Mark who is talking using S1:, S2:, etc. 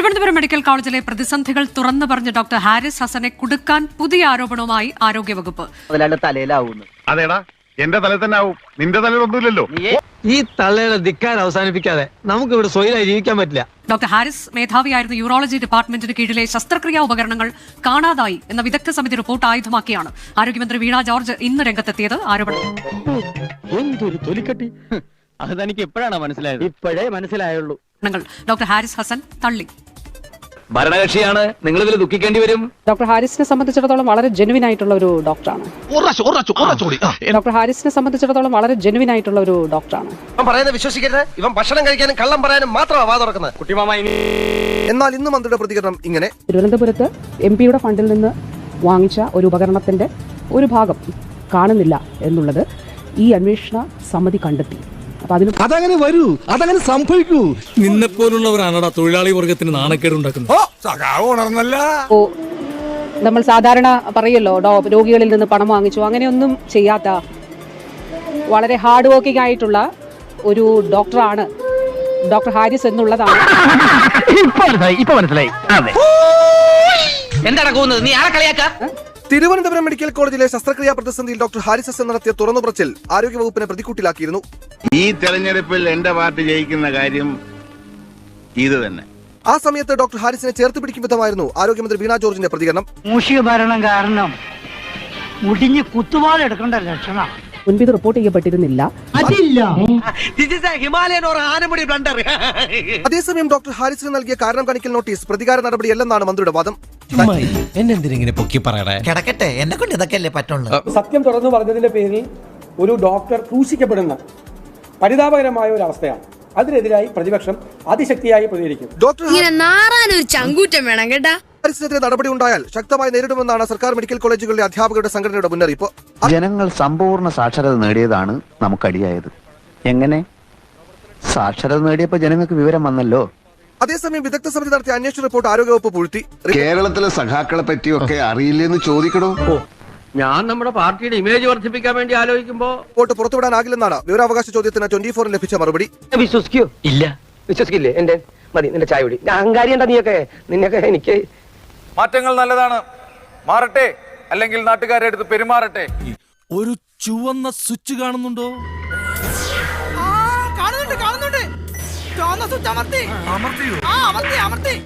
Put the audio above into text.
S1: Thiruvananthapuram medical കോളേജിലെ പ്രതിസന്ധികൾ തുറന്നു പറഞ്ഞ ഡോക്ടർ ഹാരിസ് ഹസനെ കുടുക്കാൻ പുതിയ ആരോപണവുമായി ആരോഗ്യവകുപ്പ്.
S2: അതേടാ എന്റെ തലയിൽ തന്നെ ആവും. നിന്റെ തലയിൽ ഒന്നുമില്ലല്ലോ.
S3: ഈ തള്ളയുടെ ധിക്കാൻ അവസാനിപ്പിക്കാതെ നമുക്ക് ഇവിടെ സ്വൈരായി ജീവിക്കാൻ പറ്റില്ല.
S1: ഡോക്ടർ ഹാരിസ് മേധാവിയായിരുന്ന യൂറോളജി ഡിപ്പാർട്ട്മെന്റിന് കീഴിലെ ശസ്ത്രക്രിയാ ഉപകരണങ്ങൾ കാണാതായി എന്ന വിദഗ്ധ സമിതി റിപ്പോർട്ട് ആയുധമാക്കിയാണ്. ആരോഗ്യമന്ത്രി വീണ ജോർജ് ഇന്ന് രംഗത്തെത്തിയത് ആരോപണം.
S3: എന്തൊരു തൊലിക്കട്ടി.
S4: അത് തനിക്ക് ഇപ്പോഴാണ് മനസ്സിലായത്? ഇപ്പോഴേ മനസ്സിലായുള്ളൂ.
S1: ഡോക്ടർ ഹാരിസ് ഹസൻ തള്ളി.
S5: ഭരണകക്ഷിയാണ് നിങ്ങൾ ഇതിൽ ദുഃഖിക്കേണ്ടി വരും?
S6: ഡോക്ടർ ഹാരിസിനെ സംബന്ധിച്ചിടത്തോളം വളരെ ജെനുവിൻ ആയിട്ടുള്ള ഒരു ഡോക്ടറാണ്. ഡോക്ടർ ഹാരിസിനെ സംബന്ധിച്ചിടത്തോളം വളരെ ജെനുവിൻ ആയിട്ടുള്ള ഒരു ഡോക്ടറാണ്.
S7: ഇവൻ പറയുന്നത് വിശ്വസിക്കരുത്. ഇവൻ ഭക്ഷണം കഴിക്കാനും കള്ളം പറയാനും മാത്രമാണ് വാ തുറക്കുന്നത്. എന്നാൽ ഇന്ന് മന്ത്രിയുടെ പ്രതികരണം ഇങ്ങനെ.
S6: തിരുവനന്തപുരത്ത് എം പിയുടെ ഫണ്ടിൽ നിന്ന് വാങ്ങിച്ച ഒരു ഉപകരണത്തിന്റെ ഒരു ഭാഗം കാണുന്നില്ല എന്നുള്ളത് ഈ അന്വേഷണ സമിതി കണ്ടെത്തി. അപ്പൊ അതിന്
S8: അതങ്ങനെ വരൂ അതങ്ങനെ സംഭവിക്കൂ.
S9: നിന്നെ പോലുള്ളവരാണടാ തൊഴിലാളി വർഗത്തിന് നാണക്കേട് ഉണ്ടാക്കുന്നത്.
S6: നമ്മൾ സാധാരണ പറയല്ലോ ഡോ രോഗികളിൽ നിന്ന് പണം വാങ്ങിച്ചു. അങ്ങനെയൊന്നും ചെയ്യാത്ത വളരെ ഹാർഡ് വർക്കിംഗ് ആയിട്ടുള്ള ഒരു ഡോക്ടറാണ് ഡോക്ടർ ഹാരിസ് എന്നുള്ളതാണ്.
S4: ഇപ്പൊ മനസ്സിലായി ഇപ്പൊ മനസ്സിലായി. എന്താ
S5: എന്താണ് പോകുന്നത് നീ ആരെ കളിയാക്ക?
S7: തിരുവനന്തപുരം മെഡിക്കൽ കോളേജിലെ ശസ്ത്രക്രിയാ പ്രതിസന്ധിയിൽ ഡോക്ടർ ഹാരിസസ് നടത്തിയ നടത്തിയ തുറന്നുപറച്ചിൽ ആരോഗ്യവകുപ്പിനെ പ്രതിക്കൂട്ടിലാക്കിയിരുന്നു.
S2: ഈ തെരഞ്ഞെടുപ്പിൽ എന്റെ പാർട്ടി ജയിക്കുന്ന കാര്യം ഇത് തന്നെ.
S7: ആ സമയത്ത് ഡോക്ടർ ഹാരിസിനെ ചേർത്ത് പിടിക്കും വിധമായിരുന്നു ആരോഗ്യമന്ത്രി വീണ ജോർജിന്റെ പ്രതികരണം.
S4: മൂഷിക ഭരണം കാരണം മുടിഞ്ഞ് കുത്തുവാളെടുക്കേണ്ട ലക്ഷണം.
S6: മുൻപിത് റിപ്പോർട്ട് ചെയ്യപ്പെട്ടിരുന്നില്ല.
S5: ഹിമാലയൻ ഓർ ആനമുടി ബ്ലണ്ടർ
S7: അതേസമയം ഡോക്ടർ ഹാരിസിന് നൽകിയ കാരണം കാണിക്കൽ നോട്ടീസ് പ്രതികാര നടപടിയല്ലെന്നാണ് മന്ത്രിയുടെ വാദം.
S9: എന്നെന്തിനെ പൊക്കി പറയണേ?
S5: കിടക്കട്ടെ. എന്നെ കൊണ്ട് ഇതൊക്കെ അല്ലേ പറ്റുള്ളൂ
S10: സത്യം തുറന്നു പറഞ്ഞതിന്റെ പേരിൽ ഒരു ഡോക്ടർ ക്രൂശിക്കപ്പെടുന്ന പരിതാപകരമായ ഒരു അവസ്ഥയാണ്. അതിനെതിരായി പ്രതിപക്ഷം അതിശക്തിയായി പ്രതികരിക്കും.
S11: ഇങ്ങനെ ഒരു ചങ്കൂറ്റം വേണം കേട്ടാ.
S7: ഹാരിസിനെതിരെ നടപടി ഉണ്ടായാൽ ശക്തമായി നേരിടുമെന്നാണ് സർക്കാർ മെഡിക്കൽ കോളേജുകളിലെ അധ്യാപകരുടെ സംഘടനയുടെ മുന്നറിയിപ്പ്.
S5: ജനങ്ങൾ സമ്പൂർണ സാക്ഷരത നേടിയതാണ് നമുക്കടിയായത്. എങ്ങനെ? സാക്ഷരത നേടിയപ്പോ ജനങ്ങൾക്ക് വിവരം വന്നല്ലോ.
S7: അതേസമയം വിദഗ്ധ സമിതി നടത്തിയ അന്വേഷണ റിപ്പോർട്ട് ആരോഗ്യവകുപ്പ് പൂഴ്ത്തി.
S2: കേരളത്തിലെ സഖാക്കളെ പറ്റിയൊക്കെ അറിയില്ലെന്ന് ചോദിക്കണോ?
S3: ഞാൻ നമ്മുടെ പാർട്ടിയുടെ ഇമേജ് വർദ്ധിപ്പിക്കാൻ വേണ്ടി ആലോചിക്കുമ്പോ
S7: റിപ്പോർട്ട് പുറത്തുവിടാനാകില്ലെന്നാണ് വിവരാവകാശ ചോദ്യത്തിന് ട്വന്റി ഫോറിൽ ലഭിച്ച മറുപടി.
S4: വിശ്വസിക്കോ.
S3: ഇല്ല.
S4: വിശ്വസിക്കില്ലേ? എന്റെ മതി നിന്റെ ചായ കുടി. അഹങ്കാരി എന്താ നീയൊക്കെ. നിന്നൊക്കെ എനിക്ക്
S5: മാറ്റങ്ങൾ നല്ലതാണ്. മാറട്ടെ. അല്ലെങ്കിൽ നാട്ടുകാരെ അടുത്ത് പെരുമാറട്ടെ.
S9: ഒരു ചുവന്ന സ്വിച്ച് കാണുന്നുണ്ടോ?
S11: അമർത്തി. അമർത്തി അമർത്തി.